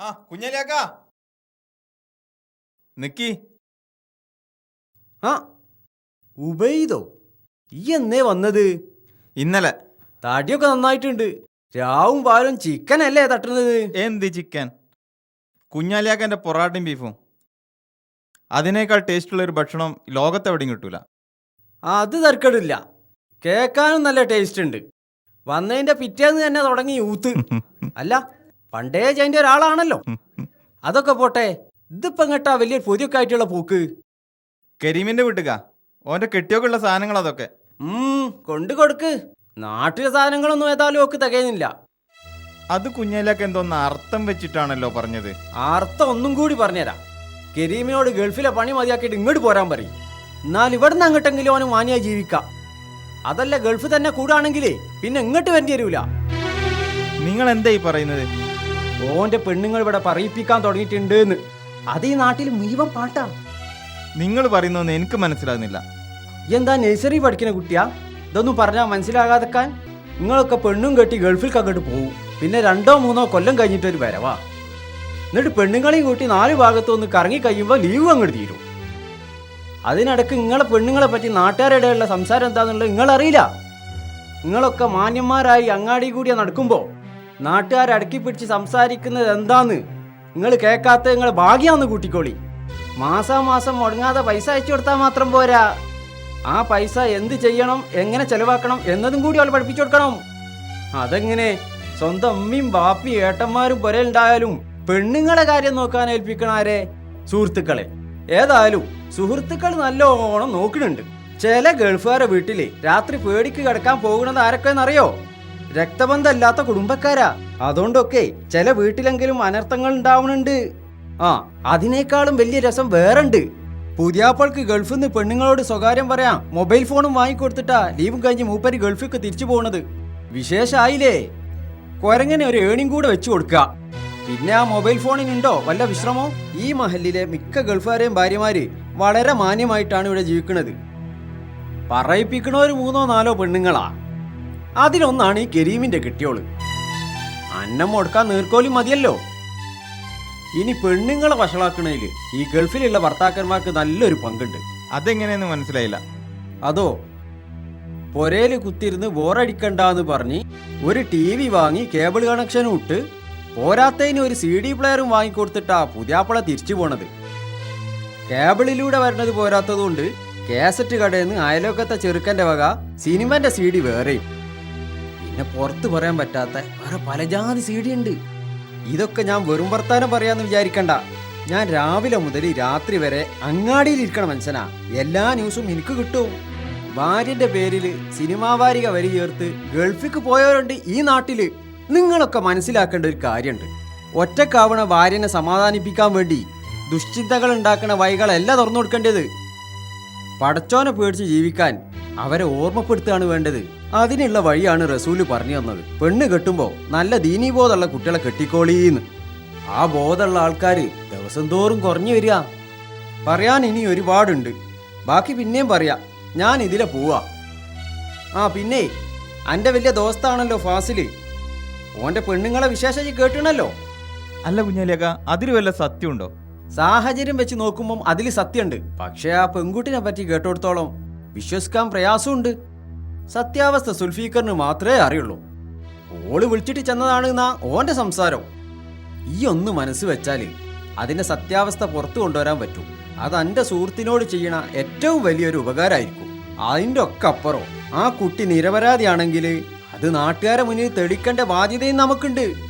ആ കുഞ്ഞലിയാക്ക. നിക്കി. ആ ഉബൈദോ. ഈ എന്നേ വന്നത്? ഇന്നലെ. തടിയൊക്കെ നന്നായിട്ടുണ്ട്. രാവും പാലും ചിക്കൻ അല്ലേ തട്ടുന്നത്? എന്ത് ചിക്കൻ? കുഞ്ഞാലിയാക്കന്റെ പൊറാട്ടയും ബീഫും. അതിനേക്കാൾ ടേസ്റ്റുള്ള ഒരു ഭക്ഷണം ലോകത്തെവിടെയും കിട്ടൂല. അത് തർക്കടില്ല കേൾക്കാനും നല്ല ടേസ്റ്റ് ഉണ്ട്. വന്നതിന്റെ പിറ്റേന്ന് തന്നെ തുടങ്ങി യൂത്ത്. അല്ല പണ്ടേ ജയിന്റെ ഒരാളാണല്ലോ. അതൊക്കെ പോട്ടെ ഇതിപ്പോ കേട്ടാ വലിയ പൊതിയൊക്കെ ആയിട്ടുള്ള പൂക്ക്. കരീമിന്റെ വീട്ടുക. ഓന്റെ കെട്ടിയൊക്കെ ഉള്ള സാധനങ്ങൾ അതൊക്കെ. ഉം കൊണ്ടു കൊടുക്ക്. നാട്ടിലെ സാധനങ്ങളൊന്നും ഏതായാലും ഒക്കെ തികയുന്നില്ല. അത് കുഞ്ഞാലിയാക്ക എന്തോന്ന് അർത്ഥം വെച്ചിട്ടാണല്ലോ പറഞ്ഞത്. അർത്ഥം ഒന്നും കൂടി പറഞ്ഞുതരാം. കരീമിനോട് ഗൾഫിലെ പണി മതിയാക്കിയിട്ട് ഇങ്ങോട്ട് പോരാൻ പറയും. എന്നാൽ ഇവിടുന്ന് അങ്ങോട്ടെങ്കിലും അവന് മാനിയായി ജീവിക്കാം. അതല്ല ഗൾഫ് തന്നെ കൂടാണെങ്കിലേ പിന്നെ ഇങ്ങോട്ട് വരേണ്ടി വരൂല. നിങ്ങൾ എന്താ ഈ പറയുന്നത്? ഓന്റെ പെണ്ണുങ്ങൾ ഇവിടെ പറയിപ്പിക്കാൻ തുടങ്ങിയിട്ടുണ്ട് എന്ന് അത് ഈ നാട്ടിൽ മുഴുവൻ പാട്ടാ. നിങ്ങൾ പറയുന്നതൊന്നും എനിക്ക് മനസ്സിലാകുന്നില്ല. എന്താ നഴ്സറി പഠിക്കുന്ന കുട്ടിയാ? ഇതൊന്നും പറഞ്ഞാൽ മനസ്സിലാകാതെക്കാൻ? നിങ്ങളൊക്കെ പെണ്ണും കെട്ടി ഗൾഫിൽ അങ്ങോട്ട് പോകും പിന്നെ രണ്ടോ മൂന്നോ കൊല്ലം കഴിഞ്ഞിട്ട് ഒരു വരവാ. എന്നിട്ട് പെണ്ണുങ്ങളെയും കൂട്ടി നാല് ഭാഗത്തു നിന്ന് കറങ്ങി കഴിയുമ്പോൾ ലീവ് അങ്ങോട്ട് തീരും. അതിനിടക്ക് നിങ്ങളെ പെണ്ണുങ്ങളെ പറ്റി നാട്ടുകാരുടെ സംസാരം എന്താണെന്നുള്ളത് നിങ്ങളറിയില്ല. നിങ്ങളൊക്കെ മാന്യന്മാരായി അങ്ങാടി കൂടിയാ നടക്കുമ്പോൾ നാട്ടുകാരെ അടക്കി പിടിച്ച് സംസാരിക്കുന്നത് എന്താന്ന്? നിങ്ങൾ കേൾക്കാത്ത നിങ്ങൾ ഭാഗ്യാന്ന് കൂട്ടിക്കോളി. മാസാമാസം മുടങ്ങാതെ പൈസ അയച്ചു കൊടുത്താൽ മാത്രം പോരാ. ആ പൈസ എന്ത് ചെയ്യണം എങ്ങനെ ചെലവാക്കണം എന്നതും കൂടി അവൾ പഠിപ്പിച്ചു കൊടുക്കണം. അതെങ്ങനെ? സ്വന്തം അമ്മയും ബാപ്പയും ഏട്ടന്മാരും പുരയുണ്ടായാലും പെണ്ണുങ്ങളെ കാര്യം നോക്കാൻ ഏൽപ്പിക്കണ ആരെ? സുഹൃത്തുക്കളെ. ഏതായാലും സുഹൃത്തുക്കൾ നല്ലോണം നോക്കുന്നുണ്ട്. ചില ഗൾഫുകാരെ വീട്ടിൽ രാത്രി പേടിക്ക് കിടക്കാൻ പോകുന്നത് ആരൊക്കെയെന്നറിയോ രക്തബന്ധമില്ലാത്ത കുടുംബക്കാരാ. അതുകൊണ്ടൊക്കെ ചില വീട്ടിലെങ്കിലും അനർത്ഥങ്ങൾ ഉണ്ടാവുന്നുണ്ട് ആ അതിനേക്കാളും വലിയ രസം വേറുണ്ട്. പുതിയാപ്പൾക്ക് ഗൾഫിൽ നിന്ന് പെണ്ണുങ്ങളോട് സ്വകാര്യം പറയാം. മൊബൈൽ ഫോണും വാങ്ങിക്കൊടുത്തിട്ടാ ലീവും കഴിഞ്ഞ് മൂപ്പര് ഗൾഫിക്ക് തിരിച്ചു പോണത്. വിശേഷായില്ലേ? കൊരങ്ങനെ ഒരു ഏണിയും കൂടെ വെച്ചു കൊടുക്കുക പിന്നെ ആ മൊബൈൽ ഫോണിനുണ്ടോ വല്ല വിശ്രമോ? ഈ മഹലിലെ മിക്ക ഗൾഫുകാരെയും ഭാര്യമാര് വളരെ മാന്യമായിട്ടാണ് ഇവിടെ ജീവിക്കുന്നത് പറയിപ്പിക്കണ ഒരു മൂന്നോ നാലോ പെണ്ണുങ്ങളാ. അതിലൊന്നാണ് ഈ കരീമിന്റെ കിട്ടിയോൾ. അന്നം മുടക്കാൻ നീർക്കോലി മതിയല്ലോ. ഇനി പെണ്ണുങ്ങളെ വഷളാക്കണേൽ ഈ ഗൾഫിലുള്ള ഭർത്താക്കന്മാർക്ക് നല്ലൊരു പങ്കുണ്ട്. അതെങ്ങനെയെന്ന് മനസ്സിലായില്ല. അതോ പൊരേൽ കുത്തിരുന്ന് ബോറടിക്കണ്ടെന്ന് പറഞ്ഞ് ഒരു ടി വി വാങ്ങി കേബിൾ കണക്ഷനും ഇട്ട് പോരാത്തതിന് ഒരു സി ഡി പ്ലെയറും വാങ്ങിക്കൊടുത്തിട്ടാ പുതിയാപ്പള തിരിച്ചു പോണത്. കേബിളിലൂടെ വരണത് പോരാത്തതുകൊണ്ട് കാസറ്റ് കടയിൽ നിന്ന് അയലോക്കത്തെ ചെറുക്കന്റെ വക സിനിമന്റെ സി ഡി വേറെയും. പിന്നെ പുറത്ത് പറയാൻ പറ്റാത്ത വേറെ പല ജാതി സീഡിയുണ്ട്. ഇതൊക്കെ ഞാൻ വെറും വർത്താനം പറയാന്ന് വിചാരിക്കണ്ട. ഞാൻ രാവിലെ മുതൽ രാത്രി വരെ അങ്ങാടിയിൽ ഇരിക്കണ മനുഷ്യനാ. എല്ലാ ന്യൂസും എനിക്ക് കിട്ടും. ഭാര്യന്റെ പേരിൽ സിനിമാ വാരിക വരി ചേർത്ത് ഗൾഫിക്ക് പോയവരുണ്ട് ഈ നാട്ടിൽ. നിങ്ങളൊക്കെ മനസ്സിലാക്കേണ്ട ഒരു കാര്യമുണ്ട്. ഒറ്റക്കാവണ ഭാര്യനെ സമാധാനിപ്പിക്കാൻ വേണ്ടി ദുശ്ചിന്തകൾ ഉണ്ടാക്കുന്ന വഴികളല്ല തുറന്നു കൊടുക്കേണ്ടത്. പടച്ചോനെ പേടിച്ച് ജീവിക്കാൻ അവരെ ഓർമ്മപ്പെടുത്തുകയാണ് വേണ്ടത്. അതിനുള്ള വഴിയാണ് റസൂൽ പറഞ്ഞു തന്നത്. പെണ്ണ് കെട്ടുമ്പോൾ നല്ല ദീനീബോധമുള്ള കുട്ടികളെ കെട്ടിക്കോളീന്ന്. ആ ബോധമുള്ള ആൾക്കാര് ദിവസം തോറും കുറഞ്ഞു വരിക. പറയാൻ ഇനി ഒരുപാടുണ്ട്. ബാക്കി പിന്നെയും പറയാം. ഞാൻ ഇതിലെ പോവാ. ആ പിന്നെ എന്റെ വലിയ ദോസ്താണല്ലോ ഫാസിൽ. ഓന്റെ പെണ്ണുങ്ങളെ വിശേഷം കേട്ടണല്ലോ? അല്ല കുഞ്ഞാലിയാക്ക അതിൽ വല്ല സത്യമുണ്ടോ? സാഹചര്യം വെച്ച് നോക്കുമ്പം അതിൽ സത്യമുണ്ട് പക്ഷേ ആ പെൺകുട്ടിനെ പറ്റി കേട്ടോടത്തോളം വിശ്വസിക്കാൻ പ്രയാസമുണ്ട്. സത്യാവസ്ഥ സുൽഫീക്കറിന് മാത്രമേ അറിയുള്ളൂ. ഓൾ വിളിച്ചിട്ട് ചെന്നതാണ് എന്നാ ഓന്റെ സംസാരം. ഈ ഒന്ന് മനസ്സ് വെച്ചാൽ അതിന്റെ സത്യാവസ്ഥ പുറത്തു കൊണ്ടുവരാൻ പറ്റും. അത് എന്റെ സുഹൃത്തിനോട് ചെയ്യണ ഏറ്റവും വലിയൊരു ഉപകാരമായിരിക്കും. അതിന്റെ ഒക്കെ അപ്പുറം ആ കുട്ടി നിരപരാധിയാണെങ്കിൽ അത് നാട്ടുകാരെ മുന്നിൽ തെളിക്കേണ്ട ബാധ്യതയും നമുക്കുണ്ട്.